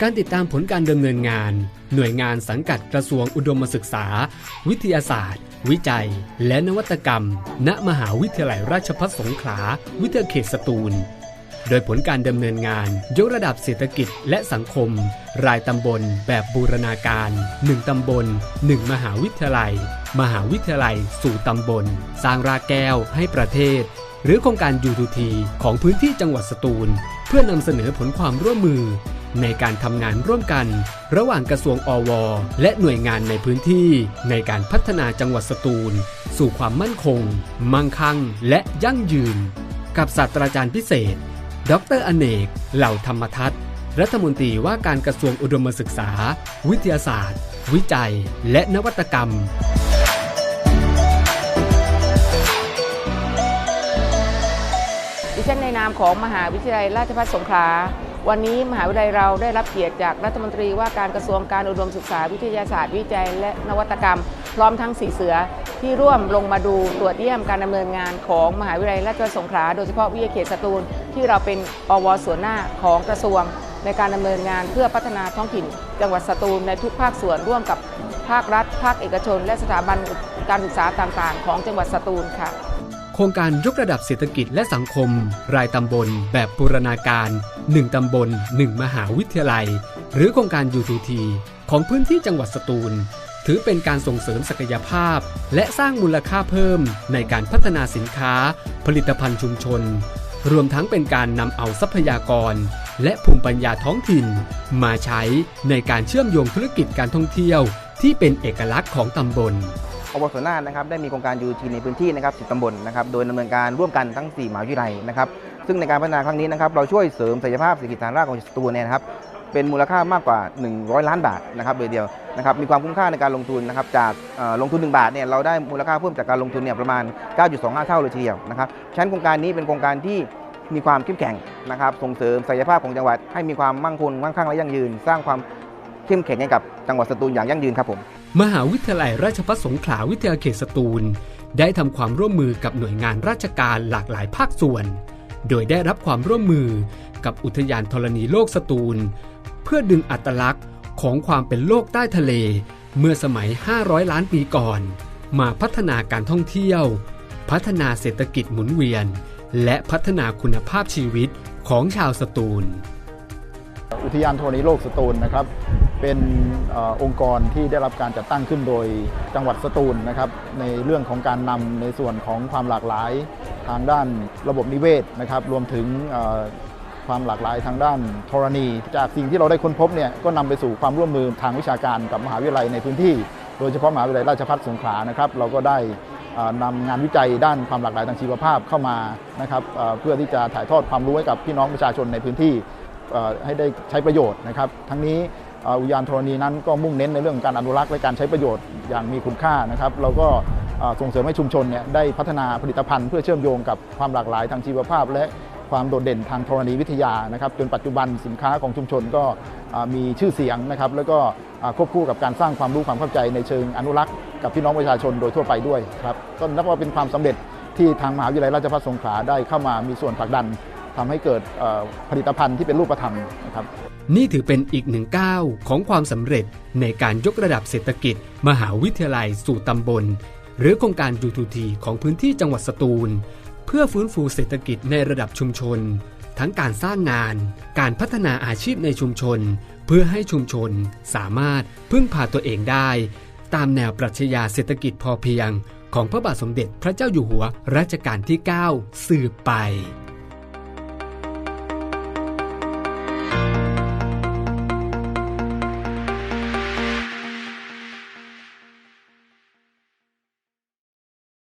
การติดตามผลการดำเนินงาน หน่วยงานสังกัดกระทรวงอุดมศึกษา วิทยาศาสตร์ วิจัย และนวัตกรรม ณมหาวิทยาลัยราชภัฏสงขลา วิทยาเขตสตูล โดยผลการดำเนินงาน ยกระดับเศรษฐกิจและสังคม รายตำบล แบบบูรณาการ 1 ตำบล 1 มหาวิทยาลัย มหาวิทยาลัย สู่ตำบล สร้างรากแก้วให้ประเทศ หรือโครงการยูทูทีของพื้นที่จังหวัดสตูล เพื่อนำเสนอผลความร่วมมือ ในการทำงานร่วมกัน ระหว่างกระทรวงอว และหน่วยงานในพื้นที่ ในการพัฒนาจังหวัดสตูล สู่ความมั่นคง มั่งคั่ง และยั่งยืน กับศาสตราจารย์พิเศษ ดรอเนก เหล่าธรรมทัศน์รัฐมนตรีว่าการกระทรวงอุดมศึกษา วิทยาศาสตร์ วิจัย และนวัตกรรมดิฉันในนามของมหาวิทยาลัยราชภัฏสงขลา วันนี้มหาวิทยาลัยเราได้รับเกียรติจากรัฐมนตรีว่าการกระทรวงการอุดมศึกษาวิทยาศาสตร์ วิจัย และนวัตกรรม พร้อมทั้งสีเสือที่ร่วมลงมาดูตรวจเยี่ยมการดำเนินงานของมหาวิทยาลัยราชภัฏสงขลาโดยเฉพาะวิทยาเขตสตูลที่เราเป็นอวส่วนหน้าของกระทรวง ในการดำเนินงานเพื่อพัฒนาท้องถิ่น จังหวัดสตูลในทุกภาคส่วนร่วมกับภาครัฐ ภาคเอกชน และสถาบันการศึกษาต่างๆ ของจังหวัดสตูลค่ะ โครงการยกระดับเศรษฐกิจและสังคม รายตำบล แบบบูรณาการ 1 ตำบล 1 มหาวิทยาลัย หรือโครงการ U2T ของพื้นที่จังหวัดสตูล ถือเป็นการส่งเสริมศักยภาพ และสร้างมูลค่าเพิ่มในการพัฒนาสินค้า ผลิตภัณฑ์ชุมชน รวมทั้งเป็นการนำเอาทรัพยากร และภูมิปัญญาท้องถิ่น มาใช้ในการเชื่อมโยงธุรกิจการท่องเที่ยว ที่เป็นเอกลักษณ์ของตำบลอวสน่านะครับได้มีโครงการยูทีในพื้นที่นะครับ10ตำบลนะครับ โดยดำเนินการร่วมกันทั้ง4มหาวิทยาลัยนะครับ ซึ่งในการพัฒนาครั้งนี้นะครับเราช่วยเสริมศักยภาพเศรษฐกิจฐานรากของสตูลเนี่ยนะครับเป็นมูลค่ามากกว่า 100 ล้านบาทนะครับโดยเดียวนะครับมีความคุ้มค่าในการลงทุนนะครับจากลงทุน 1 บาทเนี่ยเราได้มูลค่าเพิ่มจากการลงทุนเนี่ยประมาณ 9.25 เท่าเลยทีเดียวนะครับฉะนั้นโครงการนี้เป็นโครงการที่มีความเข้มแข็งนะครับส่งเสริมศักยภาพของจังหวัด ให้มีความมั่งคงมั่งคั่งและยั่งยืน สร้างความเข้มแข็งให้กับจังหวัดสตูลอย่างยั่งยืนครับผมมหาวิทยาลัยราชภัฏสงขลาวิทยาเขตสตูล ได้ทำความร่วมมือกับหน่วยงานราชการหลากหลายภาคส่วน โดยได้รับความร่วมมือกับอุทยานธรณีโลกสตูล เพื่อดึงอัตลักษณ์ของความเป็นโลกใต้ทะเล เมื่อสมัย 500 ล้านปีก่อน มาพัฒนาการท่องเที่ยว พัฒนาเศรษฐกิจหมุนเวียน และพัฒนาคุณภาพชีวิตของชาวสตูล อุทยานธรณีโลกสตูลนะครับ เป็นออองค์กรที่ได้รับการจัดตั้งขึ้นโดยจังหวัดสตูลนะครับ ในเรื่องของการนำในส่วนของความหลากหลาย ทางด้านระบบนิเวศนะครับรวมถึงความหลากหลายทางด้านธรณี จากสิ่งที่เราได้ค้นพบเนี่ยก็นำไปสู่ความร่วมมือทางวิชาการกับมหาวิทยาลัยในพื้นที่ โดยเฉพาะมหาวิทยาลัยราชภัฏสงขลานะครับเราก็ได้นำงานวิจัยด้านความหลากหลายทางชีวภาพเข้ามานะครับเพื่อที่จะถ่ายทอดความรู้ให้กับพี่น้องประชาชนในพื้นที่ให้ได้ใช้ประโยชน์นะครับ ทั้งนี้อุทยานธรณีนั้นก็มุ่งเน้นในเรื่องการอนุรักษ์และการใช้ประโยชน์อย่างมีคุณค่านะครับ เราก็ ส่งเสริมให้ชุมชนเนี่ยได้พัฒนาผลิตภัณฑ์เพื่อเชื่อมโยงกับความหลากหลายทางชีวภาพ และความโดดเด่นทางธรณีวิทยานะครับจนปัจจุบันสินค้าของชุมชนก็มีชื่อเสียงนะครับแล้วก็ควบคู่กับการสร้างความรู้ความเข้าใจในเชิงอนุรักษ์กับพี่น้องประชาชนโดยทั่วไปด้วยครับก็นับว่าเป็นความสำเร็จที่ทางมหาวิทยาลัยราชภัฏสงขลาได้เข้ามามีส่วนผลักดันทำให้เกิดผลิตภัณฑ์ที่เป็นรูปธรรมนะครับนี่ถือเป็นอีกหนึ่งก้าวของความสำเร็จในการยกระดับเศรษฐกิจ มหาวิทยาลัยสู่ตำบล หรือโครงการยูทูทีของพื้นที่จังหวัดสตูล เพื่อฟื้นฟูเศรษฐกิจในระดับชุมชน ทั้งการสร้างงาน การพัฒนาอาชีพในชุมชน เพื่อให้ชุมชนสามารถพึ่งพาตัวเองได้ ตามแนวปรัชญาเศรษฐกิจพอเพียง ของพระบาทสมเด็จพระเจ้าอยู่หัวรัชกาลที่ 9 สืบไป